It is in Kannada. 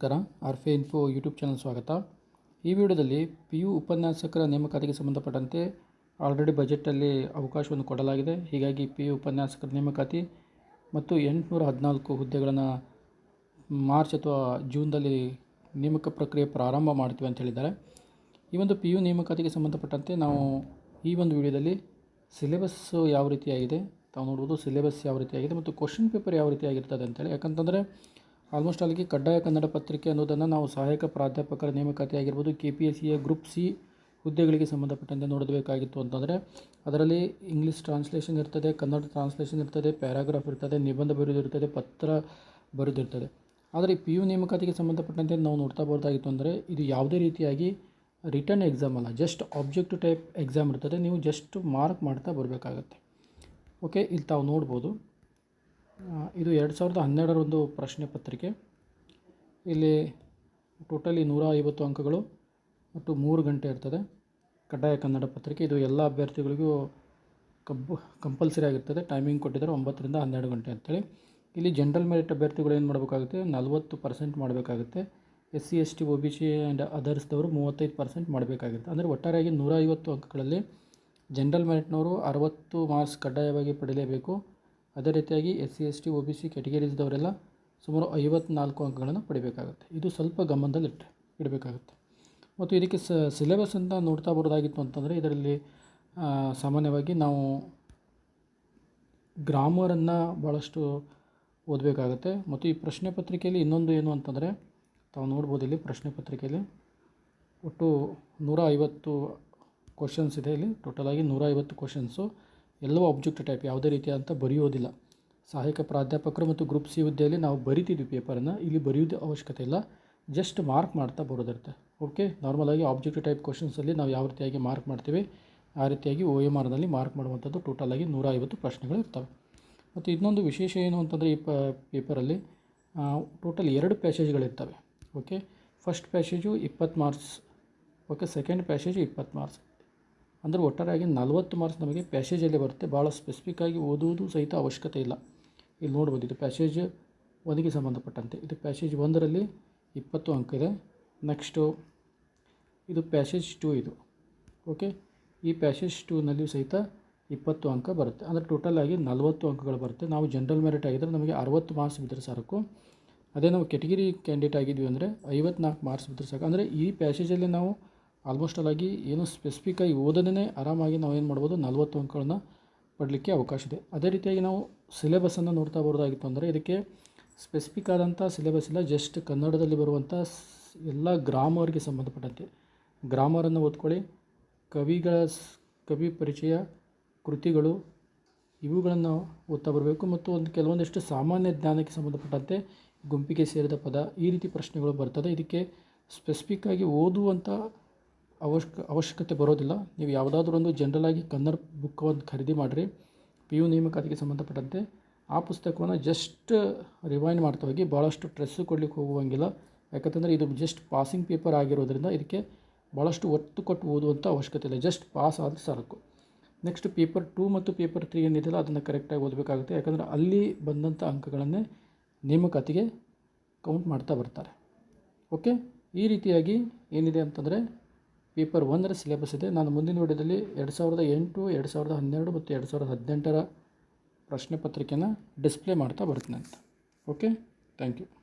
ನಮಸ್ಕಾರ, ಆರ್ಫೆ ಇನ್ಫೋ ಯೂಟ್ಯೂಬ್ ಚಾನಲ್ ಸ್ವಾಗತ. ಈ ವಿಡಿಯೋದಲ್ಲಿ ಪಿ ಯು ಉಪನ್ಯಾಸಕರ ನೇಮಕಾತಿಗೆ ಸಂಬಂಧಪಟ್ಟಂತೆ ಆಲ್ರೆಡಿ ಬಜೆಟಲ್ಲಿ ಅವಕಾಶವನ್ನು ಕೊಡಲಾಗಿದೆ. ಹೀಗಾಗಿ ಪಿ ಯು ಉಪನ್ಯಾಸಕರ ನೇಮಕಾತಿ ಮತ್ತು ಎಂಟುನೂರ ಹದಿನಾಲ್ಕು ಹುದ್ದೆಗಳನ್ನು ಮಾರ್ಚ್ ಅಥವಾ ಜೂನ್ದಲ್ಲಿ ನೇಮಕ ಪ್ರಕ್ರಿಯೆ ಪ್ರಾರಂಭ ಮಾಡ್ತೀವಿ ಅಂತ ಹೇಳಿದ್ದಾರೆ. ಈ ಒಂದು ಪಿ ಯು ನೇಮಕಾತಿಗೆ ಸಂಬಂಧಪಟ್ಟಂತೆ ನಾವು ಈ ಒಂದು ವಿಡಿಯೋದಲ್ಲಿ ಸಿಲೆಬಸ್ಸು ಯಾವ ರೀತಿಯಾಗಿದೆ, ತಾವು ನೋಡ್ಬೋದು ಸಿಲೆಬಸ್ ಯಾವ ರೀತಿಯಾಗಿದೆ ಮತ್ತು ಕ್ವಶನ್ ಪೇಪರ್ ಯಾವ ರೀತಿಯಾಗಿರ್ತದೆ ಅಂತೇಳಿ ಯಾಕಂತಂದರೆ ಆಲ್ಮೋಸ್ಟ್ ಅಲ್ಲಿಗೆ ಕಡ್ಡಾಯ ಕನ್ನಡ ಪತ್ರಿಕೆ ಅನ್ನೋದನ್ನು ನಾವು ಸಹಾಯಕ ಪ್ರಾಧ್ಯಾಪಕರ ನೇಮಕಾತಿ ಆಗಿರ್ಬೋದು ಕೆ ಪಿ ಎಸ್ ಸಿಯ ಗ್ರೂಪ್ ಸಿ ಹುದ್ದೆಗಳಿಗೆ ಸಂಬಂಧಪಟ್ಟಂತೆ ನೋಡಬೇಕಾಗಿತ್ತು ಅಂತಂದರೆ, ಅದರಲ್ಲಿ ಇಂಗ್ಲೀಷ್ ಟ್ರಾನ್ಸ್ಲೇಷನ್ ಇರ್ತದೆ, ಕನ್ನಡ ಟ್ರಾನ್ಸ್ಲೇಷನ್ ಇರ್ತದೆ ಪ್ಯಾರಾಗ್ರಾಫ್ ಇರ್ತದೆ, ನಿಬಂಧ ಬರೆದಿರ್ತದೆ ಪತ್ರ ಬರೆದಿರ್ತದೆ ಆದರೆ ಪಿ ಯು ನೇಮಕಾತಿಗೆ ಸಂಬಂಧಪಟ್ಟಂತೆ ನಾವು ನೋಡ್ತಾ ಬರ್ತಾಗಿತ್ತು ಅಂದರೆ, ಇದು ಯಾವುದೇ ರೀತಿಯಾಗಿ ರಿಟರ್ನ್ ಎಕ್ಸಾಮ್ ಅಲ್ಲ ಜಸ್ಟ್ ಆಬ್ಜೆಕ್ಟ್ ಟೈಪ್ ಎಕ್ಸಾಮ್ ಇರ್ತದೆ, ನೀವು ಜಸ್ಟ್ ಮಾರ್ಕ್ ಮಾಡ್ತಾ ಬರಬೇಕಾಗತ್ತೆ. ಓಕೆ ಇಲ್ಲಿ ತಾವು ನೋಡ್ಬೋದು. ಇದು ಎರಡು ಸಾವಿರದ ಹನ್ನೆರಡರ ಒಂದು ಪ್ರಶ್ನೆ ಪತ್ರಿಕೆ. ಇಲ್ಲಿ ಟೋಟಲಿ ನೂರ ಐವತ್ತು ಅಂಕಗಳು ಮತ್ತು ಮೂರು ಗಂಟೆ ಇರ್ತದೆ. ಕಡ್ಡಾಯ ಕನ್ನಡ ಪತ್ರಿಕೆ. ಇದು ಎಲ್ಲ ಅಭ್ಯರ್ಥಿಗಳಿಗೂ ಕಬ್ಬು ಕಂಪಲ್ಸರಿ ಆಗಿರ್ತದೆ. ಟೈಮಿಂಗ್ ಕೊಟ್ಟಿದ್ದಾರೆ ಒಂಬತ್ತರಿಂದ ಹನ್ನೆರಡು ಗಂಟೆ ಅಂತೇಳಿ. ಇಲ್ಲಿ ಜನರಲ್ ಮೆರಿಟ್ ಅಭ್ಯರ್ಥಿಗಳು ಏನು ಮಾಡಬೇಕಾಗುತ್ತೆ? ನಲ್ವತ್ತು ಪರ್ಸೆಂಟ್ ಮಾಡಬೇಕಾಗುತ್ತೆ. S C S T O B C and ಅದರ್ಸ್ದವರು ಮೂವತ್ತೈದು ಪರ್ಸೆಂಟ್ ಮಾಡಬೇಕಾಗಿರುತ್ತೆ ಅಂದರೆ ಒಟ್ಟಾರೆಯಾಗಿ ನೂರ ಐವತ್ತು ಅಂಕಗಳಲ್ಲಿ ಜನರಲ್ ಮೆರಿಟ್ನವರು ಅರವತ್ತು ಮಾರ್ಕ್ಸ್ ಕಡ್ಡಾಯವಾಗಿ ಪಡೆಯಲೇಬೇಕು. ಅದೇ ರೀತಿಯಾಗಿ S C, S T O B, C ಕ್ಯಾಟಗರೀಸ್ದವರೆಲ್ಲ ಸುಮಾರು ಐವತ್ನಾಲ್ಕು ಅಂಕಗಳನ್ನು ಪಡಿಬೇಕಾಗುತ್ತೆ. ಇದು ಸ್ವಲ್ಪ ಗಮನದಲ್ಲಿ ಇಟ್ಟು ಇಡಬೇಕಾಗುತ್ತೆ. ಮತ್ತು ಇದಕ್ಕೆ ಸಿಲೆಬಸ್ ಅಂತ ನೋಡ್ತಾ ಬರೋದಾಗಿತ್ತು ಅಂತಂದರೆ ಇದರಲ್ಲಿ ಸಾಮಾನ್ಯವಾಗಿ ನಾವು ಗ್ರಾಮರನ್ನು ಭಾಳಷ್ಟು ಓದಬೇಕಾಗತ್ತೆ. ಮತ್ತು ಈ ಪ್ರಶ್ನೆ ಪತ್ರಿಕೆಯಲ್ಲಿ ಇನ್ನೊಂದು ಏನು ಅಂತಂದರೆ, ತಾವು ನೋಡ್ಬೋದು ಇಲ್ಲಿ ಪ್ರಶ್ನೆ ಪತ್ರಿಕೆಯಲ್ಲಿ ಒಟ್ಟು ನೂರ ಐವತ್ತು ಕ್ವಶನ್ಸ್ ಇದೆ ಇಲ್ಲಿ. ಟೋಟಲಾಗಿ ನೂರ ಐವತ್ತು ಕ್ವಶನ್ಸು ಎಲ್ಲವೂ ಆಬ್ಜೆಕ್ಟ್ ಟೈಪ್ ಯಾವುದೇ ರೀತಿಯಾದಂಥ ಬರೆಯೋದಿಲ್ಲ. ಸಹಾಯಕ ಪ್ರಾಧ್ಯಾಪಕರು ಮತ್ತು ಗ್ರೂಪ್ ಸಿ ಹುದ್ದೆಯಲ್ಲಿ ನಾವು ಬರಿತಿದ್ವಿ ಪೇಪರನ್ನು ಇಲ್ಲಿ ಬರೆಯೋದು ಅವಶ್ಯಕತೆ ಇಲ್ಲ. ಜಸ್ಟ್ ಮಾರ್ಕ್ ಮಾಡ್ತಾ ಬರೋದಿರುತ್ತೆ. ಓಕೆ ನಾರ್ಮಲಾಗಿ ಆಬ್ಜೆಕ್ಟ್ ಟೈಪ್ ಕ್ವಶನ್ಸಲ್ಲಿ ನಾವು ಯಾವ ರೀತಿಯಾಗಿ ಮಾರ್ಕ್ ಮಾಡ್ತೀವಿ? ಆ ರೀತಿಯಾಗಿ ಓ ಎಂ ಆರ್ನಲ್ಲಿ ಮಾರ್ಕ್ ಮಾಡುವಂಥದ್ದು ಟೋಟಲಾಗಿ ನೂರ ಐವತ್ತು ಪ್ರಶ್ನೆಗಳು ಇರ್ತವೆ. ಮತ್ತು ಇನ್ನೊಂದು ವಿಶೇಷ ಏನು ಅಂತಂದರೆ ಈ ಪೇಪರಲ್ಲಿ ಟೋಟಲ್ ಎರಡು ಪ್ಯಾಸೇಜ್ಗಳಿರ್ತವೆ ಓಕೆ ಫಸ್ಟ್ ಪ್ಯಾಸೇಜು ಇಪ್ಪತ್ತು ಮಾರ್ಕ್ಸ್ ಓಕೆ ಸೆಕೆಂಡ್ ಪ್ಯಾಸೇಜು ಇಪ್ಪತ್ತು ಮಾರ್ಕ್ಸ್ ಅಂದರೆ ಒಟ್ಟಾರೆಯಾಗಿ ನಲ್ವತ್ತು ಮಾರ್ಕ್ಸ್ ನಮಗೆ ಪ್ಯಾಸೇಜಲ್ಲಿ ಬರುತ್ತೆ. ಭಾಳ ಸ್ಪೆಸಿಫಿಕ್ಕಾಗಿ ಓದುವುದು ಸಹಿತ ಅವಶ್ಯಕತೆ ಇಲ್ಲ. ಇಲ್ಲಿ ನೋಡ್ಬೋದು, ಇದು ಪ್ಯಾಸೇಜ್ ಒಂದಿಗೆ ಸಂಬಂಧಪಟ್ಟಂತೆ. ಇದು ಪ್ಯಾಸೇಜ್ ಒಂದರಲ್ಲಿ ಇಪ್ಪತ್ತು ಅಂಕ ಇದೆ. ನೆಕ್ಸ್ಟು ಇದು ಪ್ಯಾಸೇಜ್ ಟೂ ಇದು. ಓಕೆ ಈ ಪ್ಯಾಸೇಜ್ ಟೂನಲ್ಲಿಯೂ ಸಹಿತ ಇಪ್ಪತ್ತು ಅಂಕ ಬರುತ್ತೆ. ಅಂದರೆ ಟೋಟಲ್ ಆಗಿ ನಲವತ್ತು ಅಂಕಗಳು ಬರುತ್ತೆ. ನಾವು ಜನರಲ್ ಮೆರಿಟ್ ಆಗಿದ್ದರೆ ನಮಗೆ ಅರವತ್ತು ಮಾರ್ಕ್ಸ್ ಬಿದ್ದರೆ ಸಾಕು. ಅದೇ ನಾವು ಕೆಟಗಿರಿ ಕ್ಯಾಂಡಿಡೇಟ್ ಆಗಿದ್ವಿ ಅಂದರೆ ಐವತ್ನಾಲ್ಕು ಮಾರ್ಕ್ಸ್ ಬಿದ್ದರೆ ಸಾಕು. ಅಂದರೆ ಈ ಪ್ಯಾಸೇಜಲ್ಲಿ ನಾವು ಆಲ್ಮೋಸ್ಟ್ ಆಲಾಗಿ ಏನು ಸ್ಪೆಸಿಫಿಕ್ಕಾಗಿ ಓದನೇ ಆರಾಮಾಗಿ ನಾವು ಏನು ಮಾಡ್ಬೋದು ನಲ್ವತ್ತು ಅಂಕಗಳನ್ನು ಪಡಲಿಕ್ಕೆ ಅವಕಾಶ ಇದೆ. ಅದೇ ರೀತಿಯಾಗಿ ನಾವು ಸಿಲೆಬಸನ್ನು ನೋಡ್ತಾ ಬರೋದಾಗಿತ್ತು ಅಂದರೆ ಇದಕ್ಕೆ ಸ್ಪೆಸಿಫಿಕ್ ಆದಂಥ ಸಿಲೆಬಸ್ ಇಲ್ಲ ಜಸ್ಟ್ ಕನ್ನಡದಲ್ಲಿ ಬರುವಂಥ ಎಲ್ಲ ಗ್ರಾಮರ್ಗೆ ಸಂಬಂಧಪಟ್ಟಂತೆ. ಗ್ರಾಮರನ್ನು ಓದ್ಕೊಳ್ಳಿ, ಕವಿಗಳ ಕವಿ ಪರಿಚಯ, ಕೃತಿಗಳು, ಇವುಗಳನ್ನು ಓದ್ತಾ ಬರಬೇಕು ಮತ್ತು ಒಂದು ಕೆಲವೊಂದಿಷ್ಟು ಸಾಮಾನ್ಯ ಜ್ಞಾನಕ್ಕೆ ಸಂಬಂಧಪಟ್ಟಂತೆ ಗುಂಪಿಗೆ ಸೇರಿದ ಪದ ಈ ರೀತಿ ಪ್ರಶ್ನೆಗಳು ಬರ್ತದೆ. ಇದಕ್ಕೆ ಸ್ಪೆಸಿಫಿಕ್ಕಾಗಿ ಓದುವಂಥ ಅವಶ್ಯಕ ಅವಶ್ಯಕತೆ ಬರೋದಿಲ್ಲ. ನೀವು ಯಾವುದಾದ್ರೂ ಒಂದು ಜನರಲಾಗಿ ಕನ್ನಡ ಬುಕ್ ಒಂದು ಖರೀದಿ ಮಾಡಿರಿ. ಪಿ ಯು ನೇಮಕಾತಿಗೆ ಸಂಬಂಧಪಟ್ಟಂತೆ ಆ ಪುಸ್ತಕವನ್ನು ಜಸ್ಟ್ ರಿವೈಂಡ್ ಮಾಡ್ತಾ ಹೋಗಿ ಭಾಳಷ್ಟು ಸ್ಟ್ರೆಸ್ಸು ಕೊಡ್ಲಿಕ್ಕೆ ಹೋಗುವಂಗಿಲ್ಲ. ಯಾಕಂತಂದರೆ ಇದು ಜಸ್ಟ್ ಪಾಸಿಂಗ್ ಪೇಪರ್ ಆಗಿರೋದ್ರಿಂದ ಇದಕ್ಕೆ ಭಾಳಷ್ಟು ಒತ್ತು ಕೊಟ್ಟು ಓದುವಂಥ ಅವಶ್ಯಕತೆ ಇಲ್ಲ. ಜಸ್ಟ್ ಪಾಸ್ ಆದರೆ ಸಾಕು. ನೆಕ್ಸ್ಟ್ ಪೇಪರ್ ಟೂ ಮತ್ತು ಪೇಪರ್ ತ್ರೀ ಏನಿದೆಯಲ್ಲ ಅದನ್ನು ಕರೆಕ್ಟಾಗಿ ಓದಬೇಕಾಗುತ್ತೆ. ಯಾಕಂದರೆ ಅಲ್ಲಿ ಬಂದಂಥ ಅಂಕಗಳನ್ನೇ ನೇಮಕಾತಿಗೆ ಕೌಂಟ್ ಮಾಡ್ತಾ ಬರ್ತಾರೆ. ಓಕೆ ಈ ರೀತಿಯಾಗಿ ಏನಿದೆ ಅಂತಂದರೆ ಪೇಪರ್ ಒಂದರ ಸಿಲೆಬಸ್ ಇದೆ. ನಾನು ಮುಂದಿನ ವಿಡಿಯೋದಲ್ಲಿ ಎರಡು ಸಾವಿರದ ಎಂಟು, ಎರಡು ಸಾವಿರದ ಹನ್ನೆರಡು ಮತ್ತು ಎರಡು ಸಾವಿರದ ಹದಿನೆಂಟರ ಪ್ರಶ್ನೆ ಪತ್ರಿಕೆನ ಡಿಸ್ಪ್ಲೇ ಮಾಡ್ತಾ ಬರ್ತೀನಿ ಅಂತ. ಓಕೆ? Thank you.